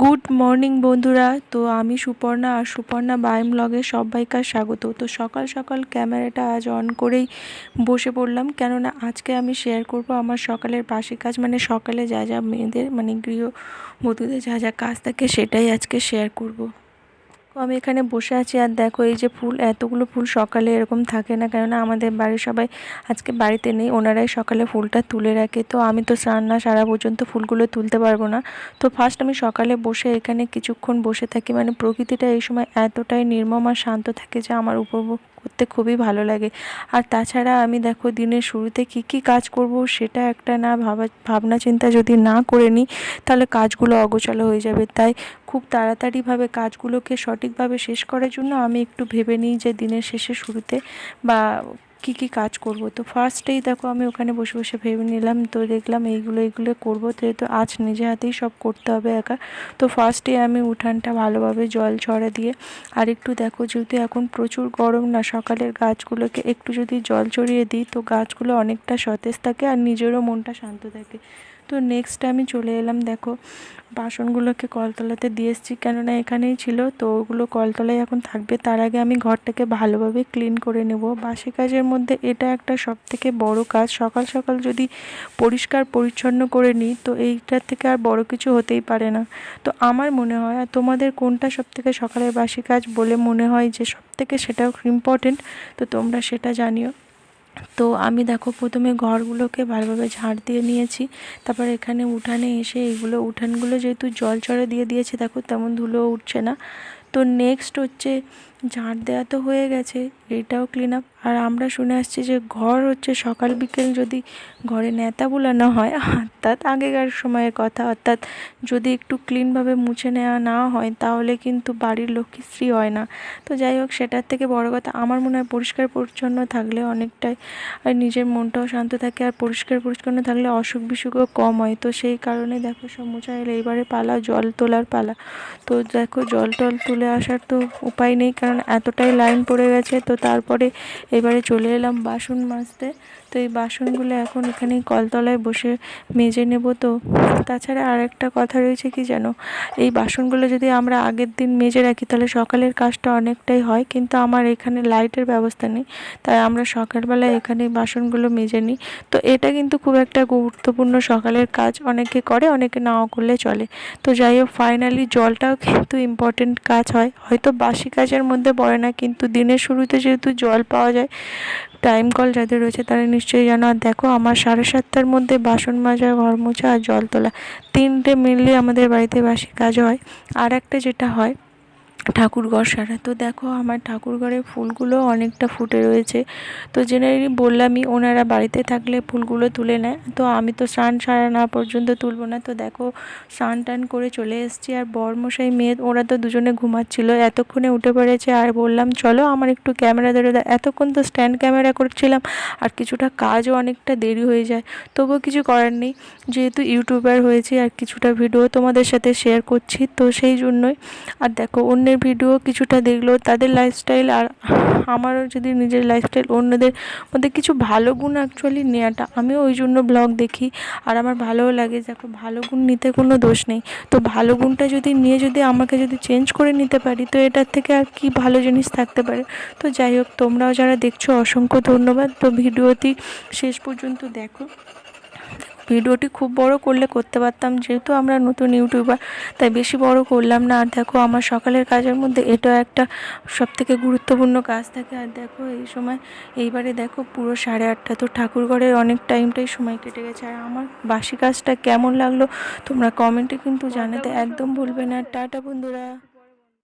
Good morning বন্ধুরা। তো আমি সুপর্ণা আর সুপর্ণা বাইম ব্লগে সবাইকার স্বাগত। তো সকাল সকাল ক্যামেরাটা আজ অন করেই বসে পড়লাম। কেননা আজকে আমি শেয়ার করব আমার সকালের বাসি কাজ মানে সকালে যা যা মেয়েদের মানে গৃহবধূদের যা যা কাজ থাকে সেটাই আজকে শেয়ার করব। তো আমি এখানে বসে আছি আর দেখো, এই যে ফুল, এতগুলো ফুল সকালে এরকম থাকে না কেননা আমাদের বাড়ির সবাই আজকে বাড়িতে নেই, ওনারাই সকালে ফুলটা তুলে রাখে। তো আমি তো স্নান না সারা পর্যন্ত ফুলগুলো তুলতে পারব না। তো ফার্স্ট আমি সকালে বসে এখানে কিছুক্ষণ বসে থাকি। মানে প্রকৃতিটা এই সময় এতটাই নির্মম আর শান্ত থাকে যে আমার উপভোগ করতে খুবই ভালো লাগে। আর তাছাড়া আমি দেখো দিনের শুরুতে কি কি কাজ করব সেটা একটা না ভাবা, ভাবনা চিন্তা যদি না করে নিই, তাহলে কাজগুলো অগোছালো হয়ে যাবে। তাই খুব তাড়াতাড়িভাবে কাজগুলোকে সঠিকভাবে শেষ করার জন্য আমি একটু ভেবে নিই যে দিনের শেষে শুরুতে বা কী কী কাজ করব? তো ফার্স্টেই দেখো আমি ওখানে বসে বসে ভেবে নিলাম, তো দেখলাম এইগুলো এইগুলো করব, তো আজ নিজে হাতেই সব করতে হবে একা। তো ফার্স্টে আমি উঠানটা ভালোভাবে জল ছড়া দিয়ে, আর একটু দেখো যেহেতু এখন প্রচুর গরম না, সকালের গাছগুলোকে একটু যদি জল ছড়িয়ে দিই, তো গাছগুলো অনেকটা সতেজ থাকে আর নিজেরও মনটা শান্ত থাকে। তো নেক্সট আমি চলে এলাম, দেখো। বাসনগুলোকে কলতলাতে দিয়ে এসেছি, কেননা এখানেই ছিল, তো ওগুলো কলতলায় এখন থাকবে। তার আগে আমি ঘরটাকে ভালোভাবে ক্লিন করে নেব। বাসি কাজের মধ্যে এটা একটা সব থেকে বড় কাজ। সকাল সকাল যদি পরিষ্কার পরিচ্ছন্ন করে নিই, তো এইটার থেকে আর বড় কিছু হতেই পারে না। তো আমার মনে হয়, আর তোমাদের কোনটা সব থেকে সকালের বাসি কাজ বলে মনে হয় যে সব থেকে সেটাও ইম্পর্টেন্ট তো তোমরা সেটা জানিও। তো আমি দেখো প্রথমে ঘরগুলোকে ভালোভাবে ঝাড় দিয়ে নিয়েছি। তারপর এখানে উঠানে এসে এগুলো, উঠানগুলো যেহেতু জল চড়ে দিয়ে দিয়েছে, দেখো তেমন ধুলো উঠছে না। তো নেক্সট হচ্ছে, ঝাঁট দেওয়া তো হয়ে গেছে, এটাও ক্লিন আপ আর আমরা শুনে আসছি যে ঘর হচ্ছে সকাল বিকেল যদি ঘরে নেতা বোলানো হয়, অর্থাৎ আগেকার সময়ের কথা, অর্থাৎ যদি একটু ক্লিনভাবে মুছে নেওয়া না হয়, তাহলে কিন্তু বাড়ির লক্ষ্মীশ্রী হয় না। তো যাই হোক, সেটার থেকে বড় কথা, আমার মনে হয় পরিষ্কার পরিচ্ছন্ন থাকলে অনেকটাই, আর নিজের মনটাও শান্ত থাকে, আর পরিষ্কার পরিচ্ছন্ন থাকলে অসুখ বিসুখও কম হয়। তো সেই কারণে দেখো সব মোছা এলে এইবারে পালা, জল তোলার পালা। তো দেখো, জল টল তুলে আসার তো উপায় নেই, কারণ এতটাই লাইন পড়ে গেছে, তো তারপরে এবারে চলে এলাম বাসন মাজতে। তো এই বাসনগুলো এখন এখানে কলতলায় বসে মেজে নেব তো। তাছাড়া আর একটা কথা রয়েছে কি জানো? এই বাসনগুলো যদি আমরা আগের দিন মেজে রাখি, তাহলে সকালের কাজটা অনেকটাই হয়। কিন্তু আমার এখানে লাইটের ব্যবস্থা নেই, তাই আমরা সকালবেলায় এখানে বাসনগুলো মেজে নিই। তো এটা কিন্তু খুব একটা গুরুত্বপূর্ণ সকালের কাজ। অনেকে করে, অনেকে নাও করলে চলে। তো যাই হোক ফাইনালি জলটাও কিন্তু ইম্পর্টেন্ট কাজ হয়। হয়তো বাসি কাজের মধ্যে পড়ে না, কিন্তু দিনের শুরুতে যেহেতু জল পাওয়া যায় টাইম কল যাদের রয়েছে তারা নিশ্চয়ই জানো। আর দেখো, আমার সাড়ে সাতটার মধ্যে বাসন মাজা, ঘর মোছা আর জল তোলা তিনটে মিললে আমাদের বাড়িতে বাসি কাজ হয়। আর একটা যেটা হয় ঠাকুরঘর সারা। তো দেখো, আমার ঠাকুরঘরের ফুলগুলো অনেকটা ফুটে রয়েছে। তো জেনারেলি বললামই, ওনারা বাড়িতে থাকলে ফুলগুলো তুলে নেয়। তো আমি তো স্নান সারা না পর্যন্ত তুলবো না। তো দেখো, স্নান টান করে চলে এসেছি। আর বরমশাই মেয়ে, ওরা তো দুজনে ঘুমাচ্ছিল। এতক্ষণে উঠে পড়েছে। আর বললাম, চলো আমার একটু ক্যামেরা ধরে এতক্ষণ তো স্ট্যান্ড ক্যামেরা করছিলাম। আর কিছুটা কাজও অনেকটা দেরি হয়ে যায়। তবুও কিছু করার নেই। যেহেতু ইউটিউবার হয়েছি, আর কিছুটা ভিডিও তোমাদের সাথে শেয়ার করছি, তো সেই জন্যই। আর দেখো, অন্যের অন্যের ভিডিও কিছুটা দেখল তাদের লাইফস্টাইল আর আমারও যদি নিজের লাইফস্টাইল অন্যদের মধ্যে কিছু ভালো গুণ অ্যাকচুয়ালি নেওয়াটা আমিও ওই জন্য ব্লগ দেখি। আর আমার ভালোও লাগে দেখো ভালো গুণ নিতে কোনো দোষ নেই। তো ভালো গুণটা যদি নিয়ে যদি আমাকে যদি চেঞ্জ করে নিতে পারি, তো এটার থেকে আর কি ভালো জিনিস থাকতে পারে? তো যাই হোক, তোমরাও যারা দেখছ, অসংখ্য ধন্যবাদ। তো ভিডিওটি শেষ পর্যন্ত দেখো। ভিডিওটি খুব বড় করলে করতে পারতাম, যেহেতু আমরা নতুন ইউটিউবার, তাই বেশি বড় করলাম না। আর দেখো, আমার সকালের কাজের মধ্যে এটাও একটা সবথেকে গুরুত্বপূর্ণ কাজ থাকে। আর দেখো, এই সময় এইবারে দেখো, পুরো সাড়ে আটটা। তো ঠাকুরঘরের অনেক টাইমটাই সময় কেটে গেছে। আর আমার বাসি কাজটা কেমন লাগল, তোমরা কমেন্টে কিন্তু জানাতে একদম ভুলবে না। টাটা বন্ধুরা।